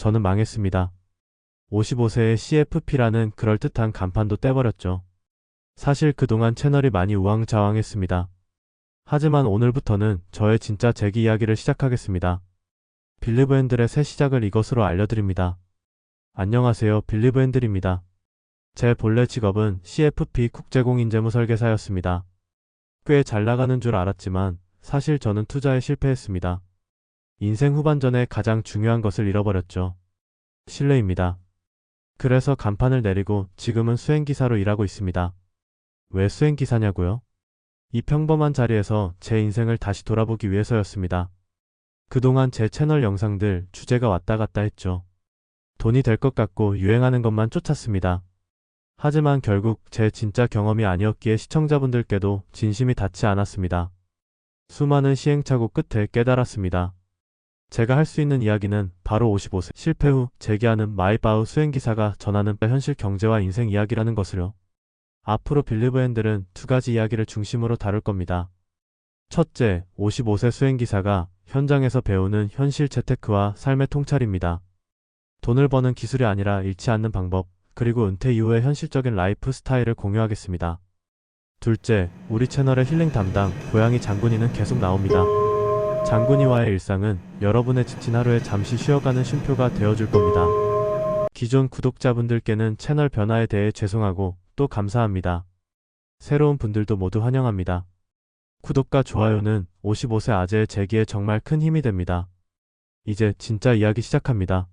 저는 망했습니다. 55세의 CFP라는 그럴듯한 간판도 떼버렸죠. 사실 그동안 채널이 많이 우왕좌왕했습니다. 하지만 오늘부터는 저의 진짜 재기 이야기를 시작하겠습니다. 빌리브 핸들의 새 시작을 이것으로 알려드립니다. 안녕하세요. 빌리브 핸들입니다. 제 본래 직업은 CFP 국제공인재무 설계사였습니다. 꽤 잘 나가는 줄 알았지만 사실 저는 투자에 실패했습니다. 인생 후반전에 가장 중요한 것을 잃어버렸죠. 신뢰입니다. 그래서 간판을 내리고 지금은 수행기사로 일하고 있습니다. 왜 수행기사냐고요? 이 평범한 자리에서 제 인생을 다시 돌아보기 위해서였습니다. 그동안 제 채널 영상들 주제가 왔다 갔다 했죠. 돈이 될 것 같고 유행하는 것만 쫓았습니다. 하지만 결국 제 진짜 경험이 아니었기에 시청자분들께도 진심이 닿지 않았습니다. 수많은 시행착오 끝에 깨달았습니다. 제가 할 수 있는 이야기는 바로 55세 실패 후 재기하는 마이바우 수행기사가 전하는 현실 경제와 인생 이야기라는 것을요. 앞으로 빌리브 핸들은 두 가지 이야기를 중심으로 다룰 겁니다. 첫째, 55세 수행기사가 현장에서 배우는 현실 재테크와 삶의 통찰입니다. 돈을 버는 기술이 아니라 잃지 않는 방법, 그리고 은퇴 이후의 현실적인 라이프 스타일을 공유하겠습니다. 둘째, 우리 채널의 힐링 담당 고양이 장군이는 계속 나옵니다. 장군이와의 일상은 여러분의 지친 하루에 잠시 쉬어가는 쉼표가 되어줄 겁니다. 기존 구독자분들께는 채널 변화에 대해 죄송하고 또 감사합니다. 새로운 분들도 모두 환영합니다. 구독과 좋아요는 55세 아재의 재기에 정말 큰 힘이 됩니다. 이제 진짜 이야기 시작합니다.